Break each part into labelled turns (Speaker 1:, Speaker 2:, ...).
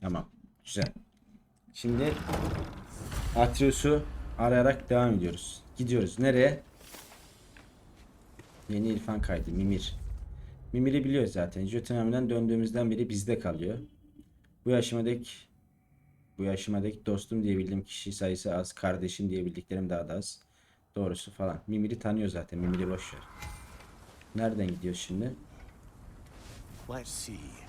Speaker 1: Tamam. Güzel. Şimdi Atreus'u arayarak devam ediyoruz. Gidiyoruz. Nereye? Yeni İrfan kaydı. Mimir. Mimir'i biliyoruz zaten. Jötünem'den döndüğümüzden beri bizde kalıyor. Bu yaşıma dek bu yaşıma dek dostum diyebildiğim kişi sayısı az. Kardeşim diyebildiklerim daha da az. Doğrusu falan. Mimir'i tanıyor zaten. Mimir'i boş ver. Nereden gidiyoruz şimdi?
Speaker 2: Let's see.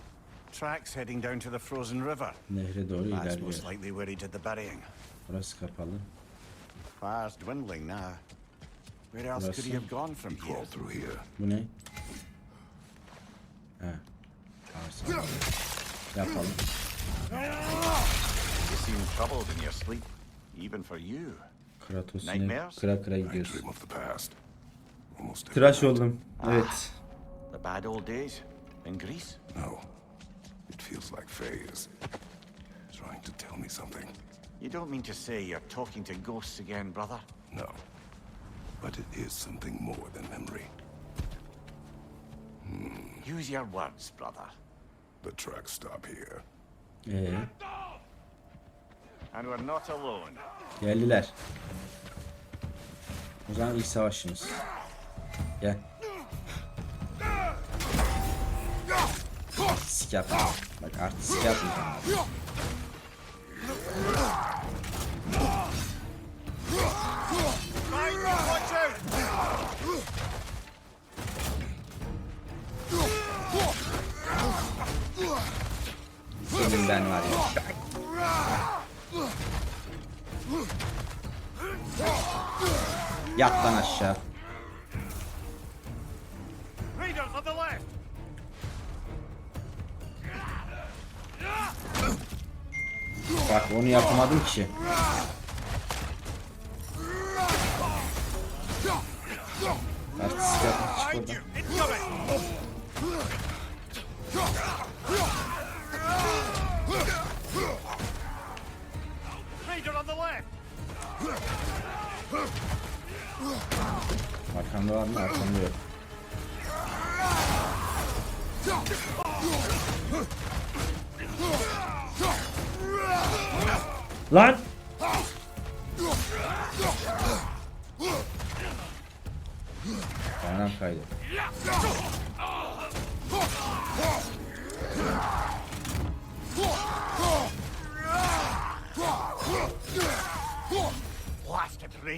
Speaker 2: Tracks heading down to the frozen river.
Speaker 1: Nehre doğru
Speaker 2: That's
Speaker 1: ilerliyor.
Speaker 2: most likely where he did the burying.
Speaker 1: Burası kapalı.
Speaker 2: Fire's dwindling now. Where else could he have gone from here?
Speaker 3: Crawl through here.
Speaker 1: Bu ne? Ha. Arsa. Yapalım.
Speaker 2: You seem troubled in your sleep, even for you.
Speaker 1: Kratos yine
Speaker 2: Nightmares?
Speaker 1: kıra kıra
Speaker 3: I
Speaker 1: gidiyoruz.
Speaker 3: dream of the past. Almost every
Speaker 1: Tıraş
Speaker 3: night.
Speaker 1: oldum. Evet.
Speaker 2: Ah, the bad old days in Greece.
Speaker 3: No. It feels like Faye is trying to tell me something.
Speaker 2: You don't mean to say you're talking to ghosts again, brother?
Speaker 3: No. But it is something more than memory. Hmm.
Speaker 2: Use your words, brother.
Speaker 3: The tracks stop here.
Speaker 1: Ee,
Speaker 2: And we're not alone.
Speaker 1: geldiler. O zaman ilk savaşımız. Gel. Artistik yapma. Bak artistik yapma. Senin ben var ya. Yat lan aşağı. Onu yapamadım ki. Artistik yapma çık oradan.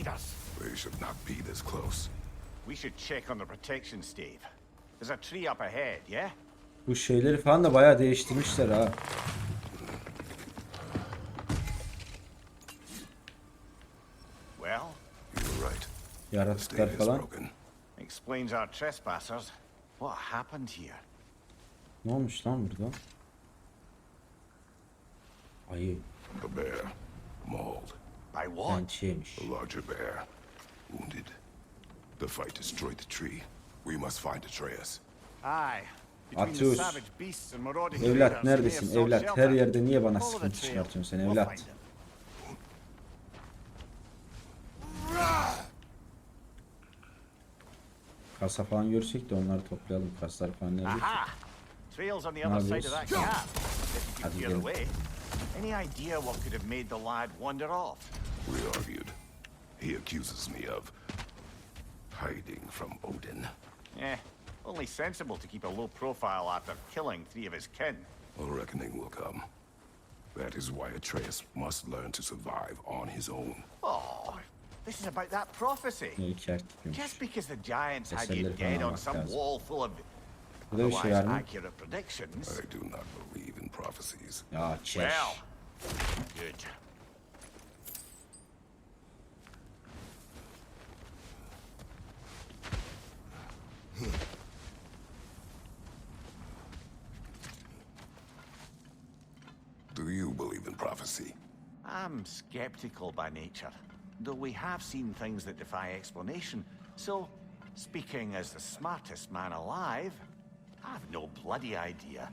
Speaker 2: Blasted raiders!
Speaker 3: They should not be this close.
Speaker 2: We should check on the protection stave. There's a tree up ahead, yeah?
Speaker 1: Bu şeyleri falan da bayağı değiştirmişler ha.
Speaker 2: Well,
Speaker 3: You're right. The
Speaker 1: Yaratıklar falan.
Speaker 3: broken.
Speaker 2: explains our trespassers. What happened here?
Speaker 1: Ne olmuş lan burada? Ayı.
Speaker 3: A bear. Mauled.
Speaker 2: By what?
Speaker 1: Pençeymiş.
Speaker 3: A larger bear. Wounded. The fight destroyed the tree. We must find Atreus.
Speaker 2: Aye.
Speaker 1: Atreus. Evlat neredesin? Evlat her yerde niye bana sıkıntı çıkartıyorsun sen evlat? Kasa falan görsek de onları toplayalım. Kaslar falan nerede?
Speaker 2: Trail's on the
Speaker 1: Ne
Speaker 2: other side of that
Speaker 1: yapıyoruz?
Speaker 2: gap. If you could. Any idea what could have made the lad wander off?
Speaker 3: We argued. He accuses me of hiding from Odin.
Speaker 2: Eh, only sensible to keep a low profile after killing three of his kin.
Speaker 3: A reckoning will come. That is why Atreus must learn to survive on his own.
Speaker 2: Oh, this is about that prophecy.
Speaker 1: Ne iki
Speaker 2: Just because the giants had you
Speaker 1: Eserleri
Speaker 2: dead on some
Speaker 1: lazım.
Speaker 2: wall full of
Speaker 1: Burada bir şey
Speaker 2: otherwise accurate predictions.
Speaker 3: I do not believe in prophecies.
Speaker 1: Ya çeş.
Speaker 2: Well, good.
Speaker 3: Do you believe in prophecy?
Speaker 2: I'm skeptical by nature, though we have seen things that defy explanation. So, speaking as the smartest man alive, I've no bloody idea.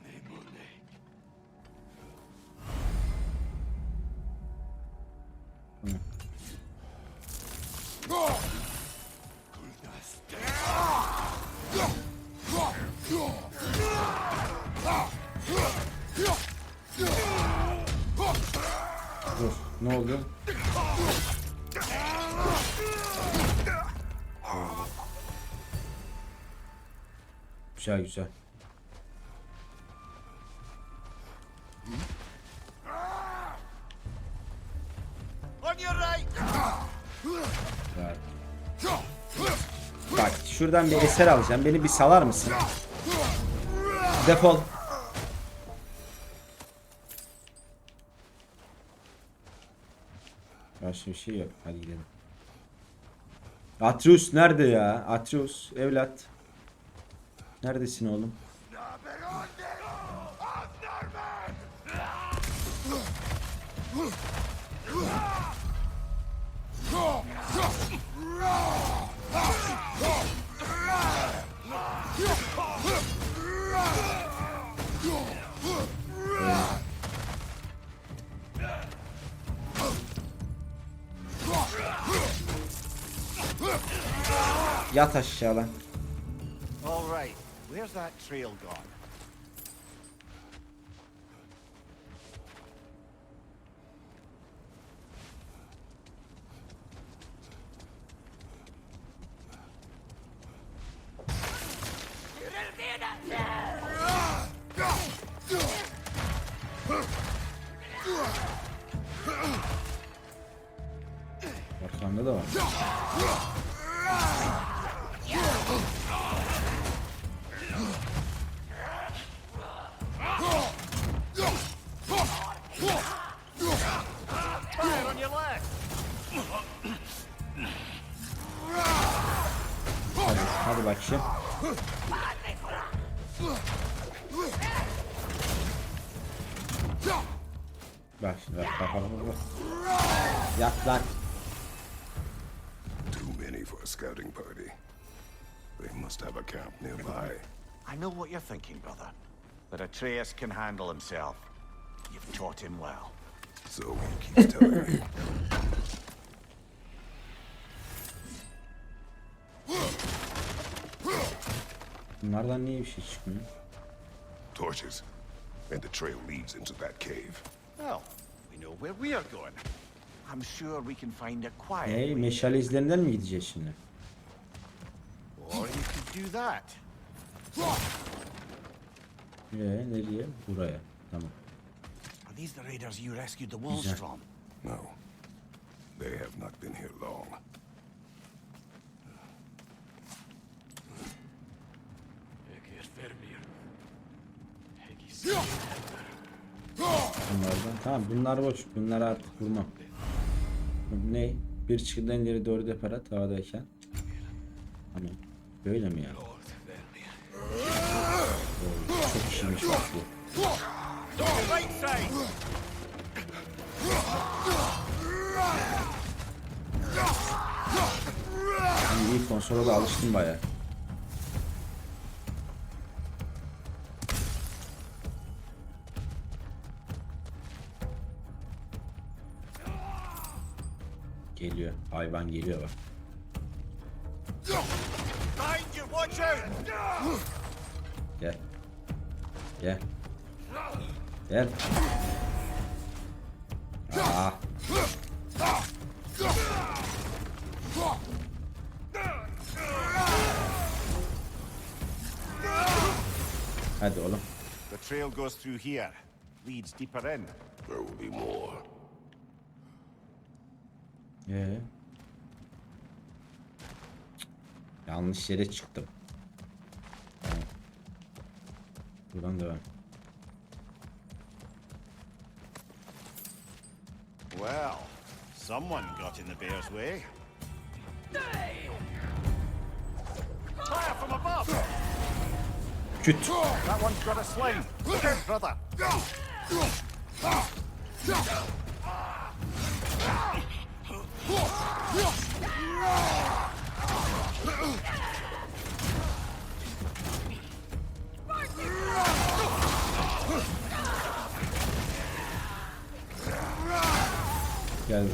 Speaker 1: Bak şuradan bir eser alacağım. Beni bir salar mısın? Defol. Başka bir şey yok. Hadi gidelim. Atreus nerede ya? Atreus evlat. Neredesin oğlum? Yat aşağı lan.
Speaker 2: All right, where's that trail gone?
Speaker 3: Scouting party. They must have a camp nearby.
Speaker 2: I know what you're thinking, brother. That Atreus can handle himself. You've taught him well.
Speaker 3: So he keeps telling me.
Speaker 1: Bunlardan niye bir şey çıkmıyor?
Speaker 3: Torches. And the trail leads into that cave.
Speaker 2: Well, we know where we are going. I'm sure we can find a quiet
Speaker 1: Hey,
Speaker 2: way.
Speaker 1: meşale izlerinden mi gideceğiz şimdi?
Speaker 2: Or you could do that.
Speaker 1: Ee, nereye? Buraya. Tamam.
Speaker 2: Are these the raiders you rescued the wolves
Speaker 1: Güzel.
Speaker 2: from?
Speaker 3: No. They have not been here long.
Speaker 1: Bunlardan. Tamam bunlar boş. Bunları artık vurmam. Ne? Bir çıkıdan ileri doğru deparat havadayken. Tamam. Böyle mi yani? Oo, çok işiymiş bak bu. İyi, iyi konsola da alıştım baya. Geliyor. Hayvan geliyor bak. Gel. Gel. Gel. Aa. Hadi oğlum.
Speaker 2: The trail goes through here. Leads deeper in.
Speaker 3: There will be more.
Speaker 1: Ee? Yanlış yere çıktım. Buradan devam.
Speaker 2: Well, someone got in the bear's way. Fire from above!
Speaker 1: Küt.
Speaker 2: That one's got a sling. Look out, brother!
Speaker 1: geldi.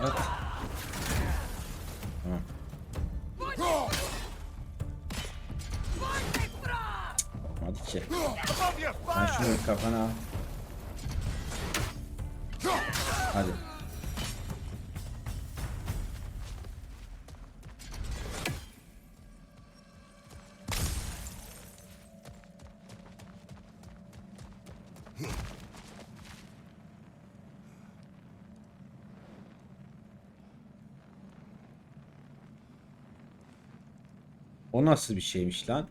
Speaker 1: At. Tamam. Hadi ki. Sen şunu kafana al. Hadi. O nasıl bir şeymiş lan?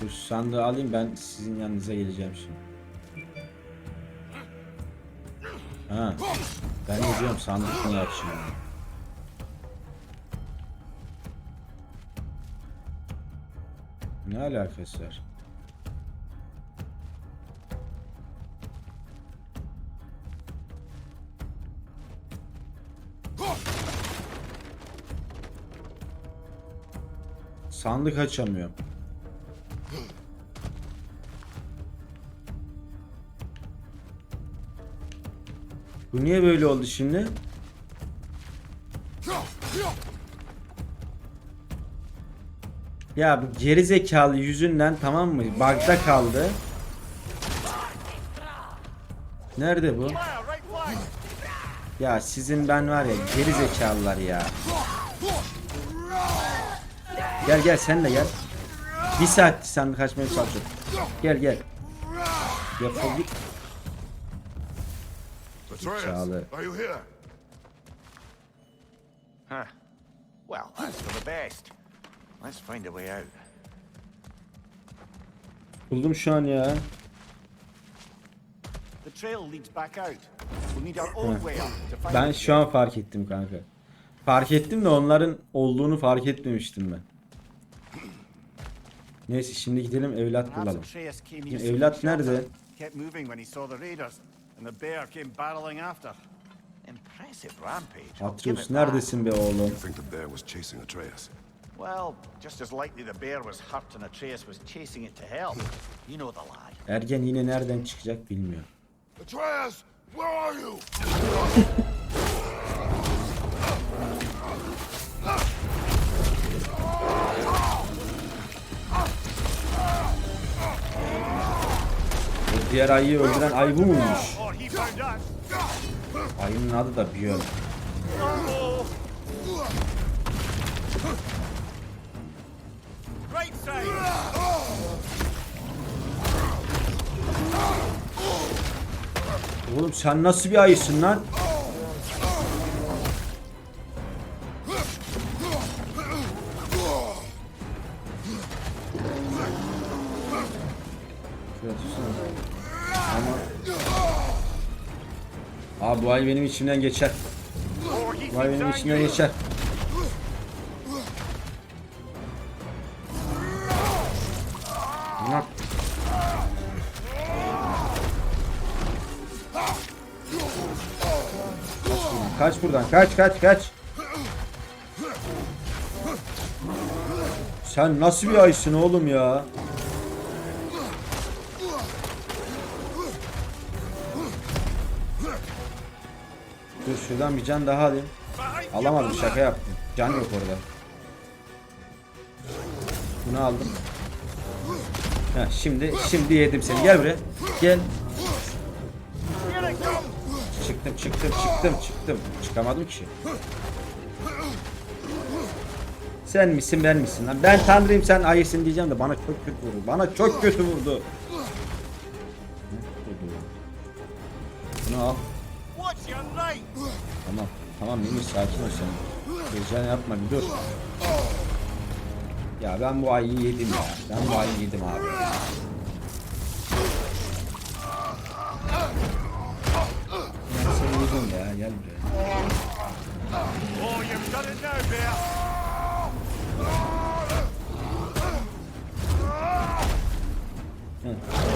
Speaker 1: Dur sandığı alayım ben sizin yanınıza geleceğim şimdi. Ha. Ben de diyorum sandık niye açıyor? Ne alakası var? Sandık açamıyorum. Bu niye böyle oldu şimdi? Ya bu geri zekalı yüzünden tamam mı? Bug'da kaldı. Nerede bu? Ya sizin ben var ya geri zekalılar ya. Gel gel sen de gel. Bir saat sen kaçmaya çalışıyorsun. Gel gel. Defol git. Çağlı.
Speaker 3: are you here?
Speaker 2: Huh. Well, that's for the best. Let's find a way out.
Speaker 1: Buldum şu an ya.
Speaker 2: The trail leads back out. We need our own way up to find
Speaker 1: Ben şu an fark ettim kanka. Fark ettim de onların olduğunu fark etmemiştim ben. Neyse şimdi gidelim evlat bulalım.
Speaker 2: Şimdi
Speaker 1: evlat nerede? Atreus neredesin be oğlum? Ergen yine nereden çıkacak bilmiyor.
Speaker 3: Atreus, where are you?
Speaker 1: diğer ayıyı öldüren ayı bu muymuş? Ayının adı da Björn. Oğlum sen nasıl bir ayısın lan? Ama... Abi bu ay benim içimden geçer.
Speaker 2: Or he
Speaker 1: Bu ay benim içimden geçer. Kaç buradan kaç kaç kaç. Sen nasıl bir aysın oğlum ya? Dur şuradan bir can daha alayım. Alamadım şaka yaptım. Can yok orada. Bunu aldım. Ha, şimdi şimdi yedim seni. Gel buraya. Gel. Çıktım çıktım çıktım çıktım. Çıkamadım ki. Sen misin ben misin lan? Ben tanrıyım sen ayısın diyeceğim de bana çok kötü vurdu. Bana çok kötü vurdu. Bunu al. Tamam. Tamam Mimir sakin ol sen. Heyecan yapma bir dur. Ya ben bu ayıyı yedim ya. Ben bu ayıyı yedim abi. Ben seni yedim ya. Gel buraya. Hı.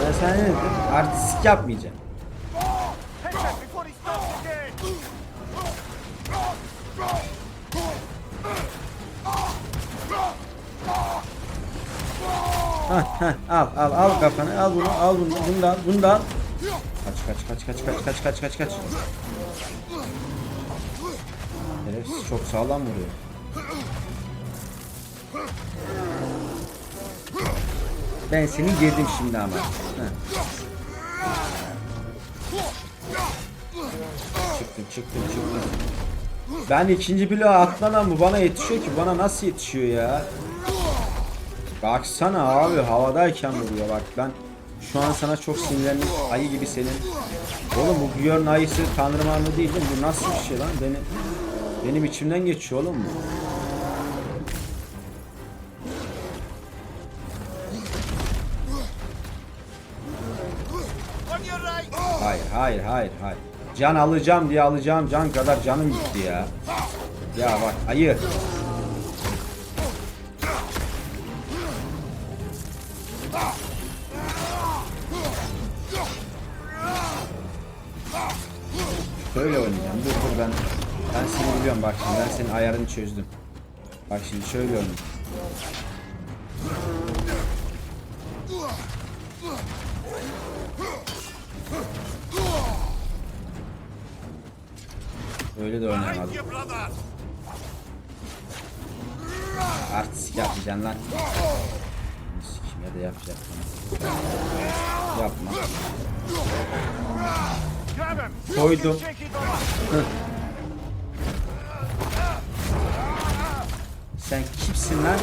Speaker 1: Ben sana ne dedim? Artistik yapmayacağım. Hah, al al al kafanı al bunu al bunu bunu da. Kaç kaç kaç kaç kaç kaç kaç kaç kaç. Herif çok sağlam vuruyor. Ben seni yedim şimdi ama. Heh. Çıktım çıktım çıktım. Ben ikinci bloğa atlamam bu bana yetişiyor ki bana nasıl yetişiyor ya? Baksana abi havadayken vuruyor bak ben şu an sana çok sinirlendim ayı gibi senin. Oğlum bu Björn ayısı tanrı manlı değil değil mi? Bu nasıl bir şey lan? Beni, benim içimden geçiyor oğlum bu. Hayır hayır hayır hayır. Can alacağım diye alacağım can kadar canım gitti ya. Ya bak ayı. Ben seni biliyorum bak şimdi ben senin ayarını çözdüm. Bak şimdi şöyle oynayayım. Öyle de oynayamadım. Artistik yapacaksın lan. Sikime de yapacak. Yapma. Koydum. Sen kimsin lan?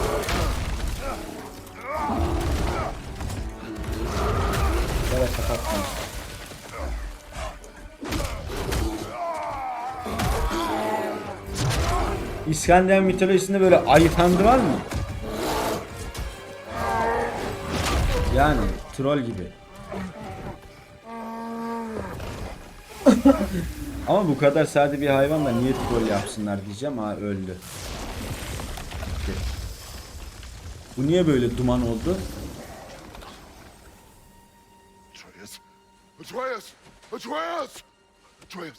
Speaker 1: Evet kapattım. İskandinav mitolojisinde böyle ayı tanrı var mı? Yani troll gibi. Ama bu kadar sade bir hayvan da niye troll yapsınlar diyeceğim ha öldü. Bu niye böyle duman oldu?
Speaker 3: Atreus! Atreus! Atreus! Atreus!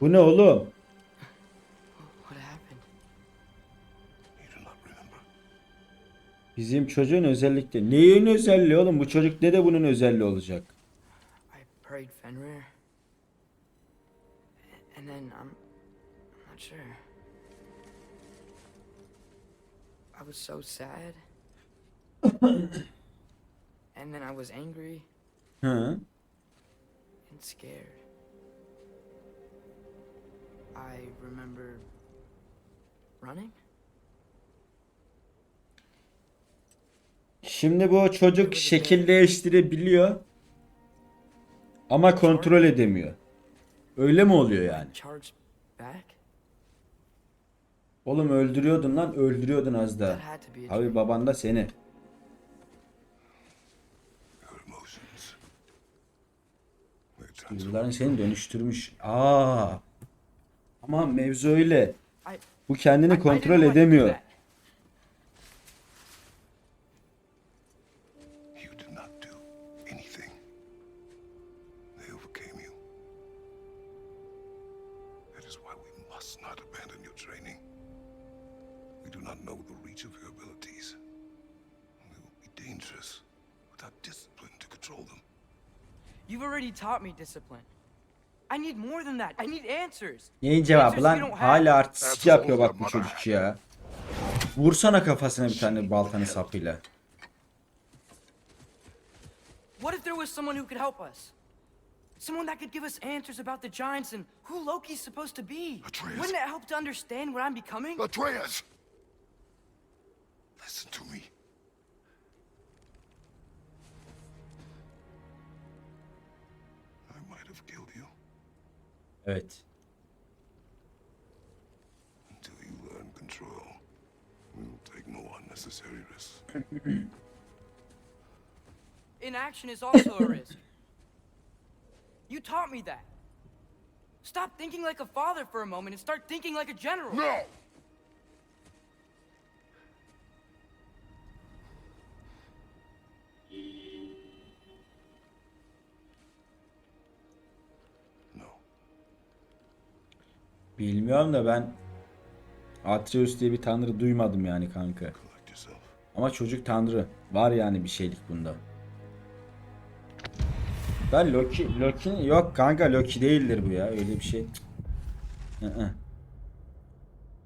Speaker 1: Bu ne oğlum? Bizim çocuğun özellikle. Neyin özelliği oğlum? Bu çocuk ne de bunun özelliği olacak?
Speaker 4: I prayed Fenrir. And then I'm, I'm not sure. I was so sad. and then I was angry
Speaker 1: Hı?
Speaker 4: and scared. I remember running.
Speaker 1: Şimdi bu çocuk şekil değiştirebiliyor. Ama kontrol edemiyor. Öyle mi oluyor yani? Oğlum öldürüyordun lan öldürüyordun az
Speaker 4: That
Speaker 1: da.
Speaker 4: had to be a
Speaker 1: Abi baban da seni. Duyguların seni dönüştürmüş. Aa. Ama mevzu öyle. Bu kendini kontrol edemiyor.
Speaker 3: Dangerous without discipline to control them.
Speaker 4: You've already taught me discipline. I need more than that. I need answers.
Speaker 1: Neyin cevabı
Speaker 4: Answers
Speaker 1: lan? Hala artistik yapıyor bak bu çocuk ya. Vursana kafasına bir tane baltanın sapıyla.
Speaker 4: What if there was someone who could help us? Someone that could give us answers about the giants and who Loki's supposed to be.
Speaker 3: Atreus.
Speaker 4: Wouldn't it help to understand what I'm becoming?
Speaker 3: Atreus! Listen to me.
Speaker 1: Evet.
Speaker 3: until you learn control. We will take no unnecessary risks.
Speaker 4: Inaction is also a risk. You taught me that. Stop thinking like a father for a moment and start thinking like a general.
Speaker 3: No!
Speaker 1: Bilmiyorum da ben Atreus diye bir tanrı duymadım yani kanka. Ama çocuk tanrı. Var yani bir şeylik bunda. Ben Loki, Loki yok kanka Loki değildir bu ya öyle bir şey.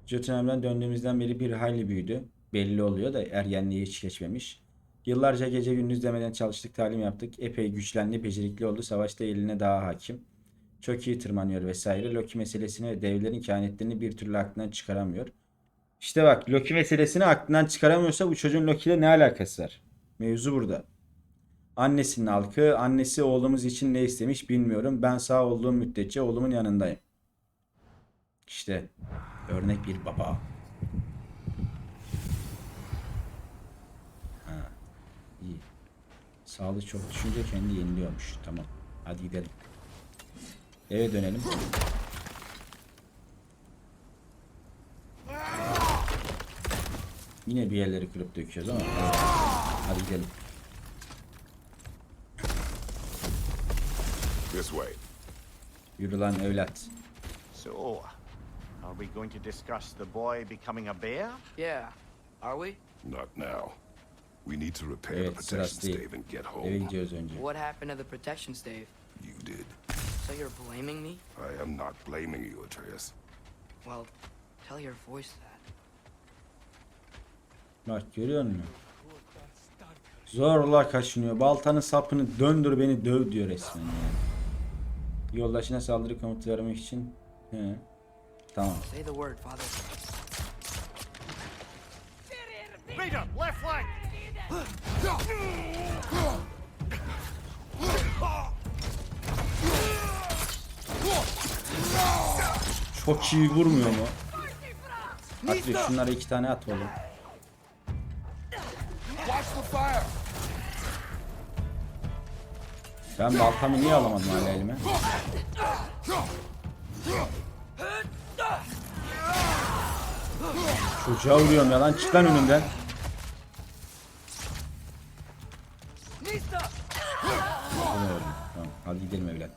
Speaker 1: Jotunheim'den döndüğümüzden beri bir hayli büyüdü. Belli oluyor da ergenliğe hiç geçmemiş. Yıllarca gece gündüz demeden çalıştık, talim yaptık. Epey güçlendi, becerikli oldu. Savaşta eline daha hakim. Çok iyi tırmanıyor vesaire. Loki meselesini ve devlerin kehanetlerini bir türlü aklından çıkaramıyor. İşte bak Loki meselesini aklından çıkaramıyorsa bu çocuğun Loki ile ne alakası var? Mevzu burada. Annesinin halkı, annesi oğlumuz için ne istemiş bilmiyorum. Ben sağ olduğum müddetçe oğlumun yanındayım. İşte örnek bir baba. Ha, iyi. Sağlığı çok düşünce kendi yeniliyormuş. Tamam. Hadi gidelim. Eve dönelim. Yine bir yerleri kırıp döküyoruz ama. evet. Hadi gidelim.
Speaker 3: This way.
Speaker 1: Yürü lan evlat.
Speaker 2: So, are we going to discuss the boy becoming a bear?
Speaker 4: Yeah. Are we?
Speaker 3: Not now. We need to repair the
Speaker 1: Evet
Speaker 3: protection
Speaker 1: sırası değil.
Speaker 3: stave and get
Speaker 1: Eve
Speaker 3: home.
Speaker 1: gidiyoruz önce.
Speaker 4: What happened to the protection stave?
Speaker 3: You did.
Speaker 4: So you're blaming me?
Speaker 3: I am not blaming you, Atreus.
Speaker 4: Well, tell your voice that.
Speaker 1: Bak görüyor musun? Zorla kaşınıyor. Baltanın sapını döndür beni döv diyor resmen yani. Yoldaşına saldırı komutu vermek için. He. Tamam.
Speaker 4: Say the word, Father.
Speaker 2: Raider, left flank!
Speaker 1: Çok iyi vurmuyor mu? Atli şunlara iki tane at oğlum. Ben baltamı niye alamadım hala elime? Çocuğa vuruyorum ya lan çık lan önümden. Tamam, hadi gidelim evlat.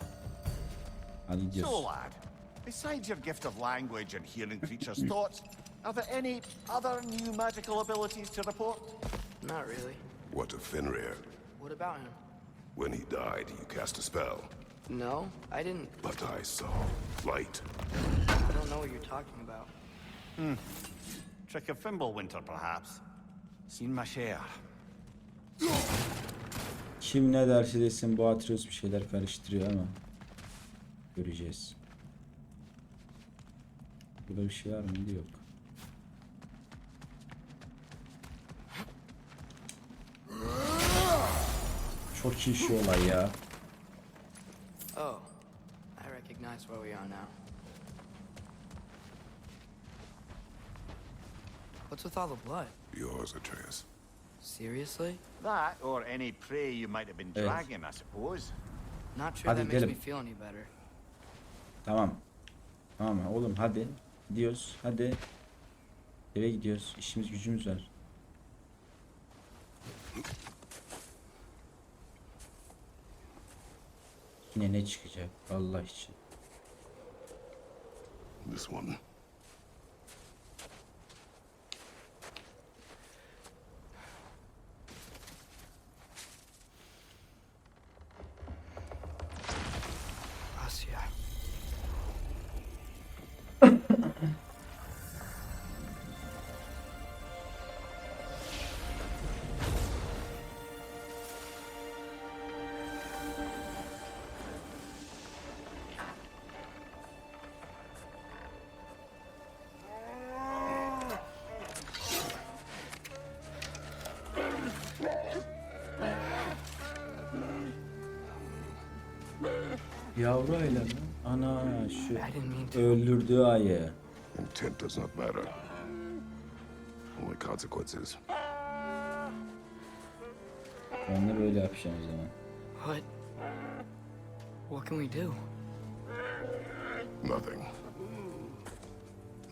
Speaker 1: Hadi gidiyoruz.
Speaker 2: Lad, besides your gift of language and hearing creatures' thoughts, are there any other new magical abilities to report?
Speaker 4: Not really.
Speaker 3: What of Fenrir?
Speaker 4: What about him?
Speaker 3: When he died, you cast a spell.
Speaker 4: No, I didn't.
Speaker 3: But I saw light.
Speaker 4: I don't know what you're talking about. Hmm.
Speaker 2: Trick of Fimbulwinter, perhaps? Seen my share.
Speaker 1: Kim ne derse desin bu Atreus bir şeyler karıştırıyor ama göreceğiz. Burada bir şey var mıydı? Yok. Çok iyi şu olay ya.
Speaker 4: Oh, I recognize where we are now. What's with all the blood?
Speaker 3: Yours, Atreus.
Speaker 4: Seriously?
Speaker 2: That, or any prey you might have been
Speaker 1: Evet.
Speaker 2: dragging, I suppose.
Speaker 4: Not sure
Speaker 1: Hadi
Speaker 4: that makes me feel any better.
Speaker 1: Tamam. Tamam oğlum hadi. Gidiyoruz. Hadi. Eve gidiyoruz. İşimiz gücümüz var. Yine ne çıkacak? Allah için.
Speaker 3: This one.
Speaker 1: Yavru ayla mı? Ana şu
Speaker 4: I didn't mean to.
Speaker 1: öldürdüğü ayı.
Speaker 3: Intent does not matter. Only consequences.
Speaker 1: Ben de böyle yapacağım o zaman.
Speaker 4: What? What can we do?
Speaker 3: Nothing.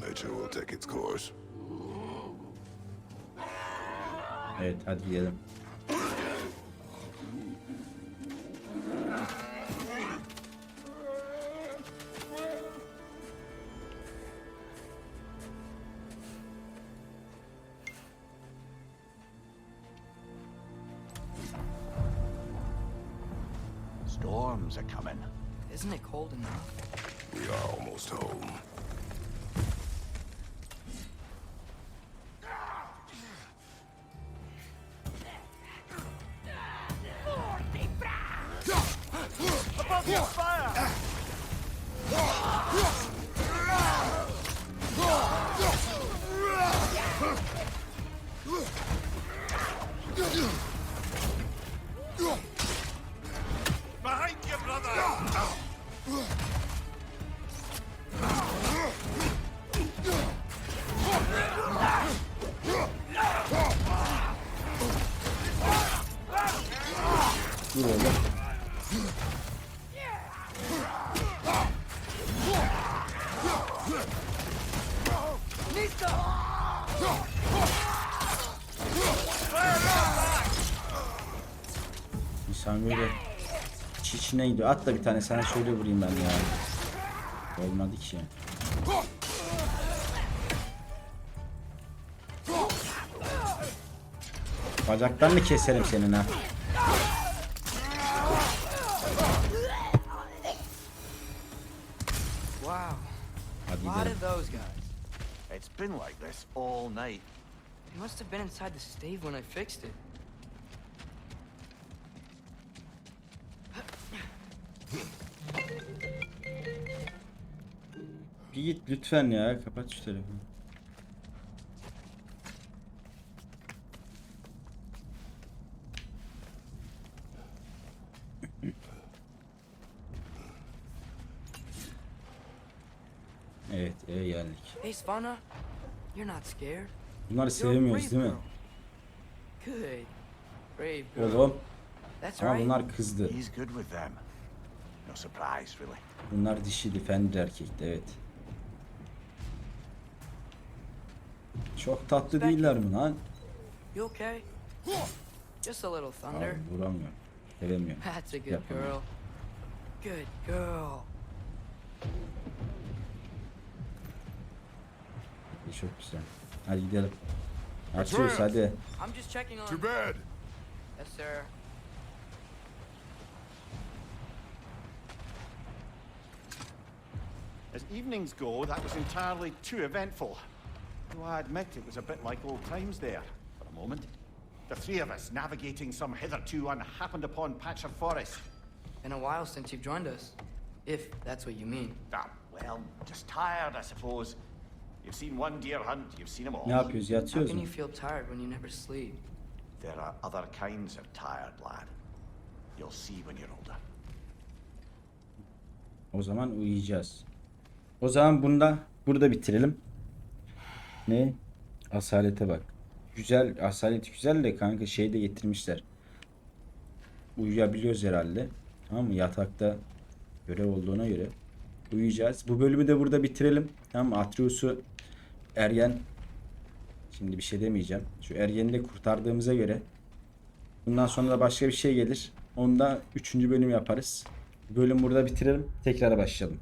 Speaker 3: Nature will take its course.
Speaker 1: Evet hadi gidelim.
Speaker 2: Storms are coming.
Speaker 4: Isn't it cold enough?
Speaker 3: We are almost home.
Speaker 1: İnsan böyle iç içine gidiyor. At da bir tane sana şöyle vurayım ben ya. Olmadı ki. Bacaklarını keserim senin ha.
Speaker 4: Wow.
Speaker 1: Hadi gidelim.
Speaker 2: It's been like this all night.
Speaker 4: They must have been inside the stave when I fixed it.
Speaker 1: Bir git lütfen ya. Kapat şu telefonu. Evet, eve geldik.
Speaker 4: Hey, Svana. You're not scared.
Speaker 1: Bunları sevmiyoruz
Speaker 4: brave
Speaker 1: değil mi?
Speaker 4: Good. Brave girl.
Speaker 1: Oğlum,
Speaker 4: That's
Speaker 1: ama bunlar kızdı.
Speaker 2: He's good with them. No surprise, really.
Speaker 1: Bunlar dişiydi, Fender erkekti, evet. Çok tatlı değiller mi lan?
Speaker 4: You okay? Just a little thunder.
Speaker 1: Abi vuramıyorum. Sevemiyorum.
Speaker 4: That's a good girl. Good girl.
Speaker 1: İyi, Çok güzel. Hadi gidelim. Açıyoruz hadi.
Speaker 4: I'm just checking on.
Speaker 3: To bed.
Speaker 4: Yes, sir.
Speaker 2: As evenings go, that was entirely too eventful. Though I admit it was a bit like old times there, for a moment. The three of us navigating some hitherto unhappened upon patch of forest.
Speaker 4: Been a while since you've joined us. If that's what you mean.
Speaker 2: Ah, well, just tired, I suppose. You've seen one deer hunt, you've seen them all.
Speaker 1: Ne yapıyoruz?
Speaker 4: How
Speaker 1: Yatıyoruz
Speaker 4: can
Speaker 1: mu?
Speaker 4: you feel tired when you never sleep?
Speaker 2: There are other kinds of tired, lad. You'll see when you're older.
Speaker 1: O zaman uyuyacağız. O zaman bunda burada bitirelim. Ne? Asalete bak. Güzel, asalet güzel de kanka şey de getirmişler. Uyuyabiliyoruz herhalde. Tamam mı? Yatakta görev olduğuna göre uyuyacağız. Bu bölümü de burada bitirelim. Tamam mı? Atreus'u ergen şimdi bir şey demeyeceğim. Şu ergeni de kurtardığımıza göre bundan sonra da başka bir şey gelir. Onu da 3. bölüm yaparız. Bölüm burada bitirelim. Tekrar başlayalım.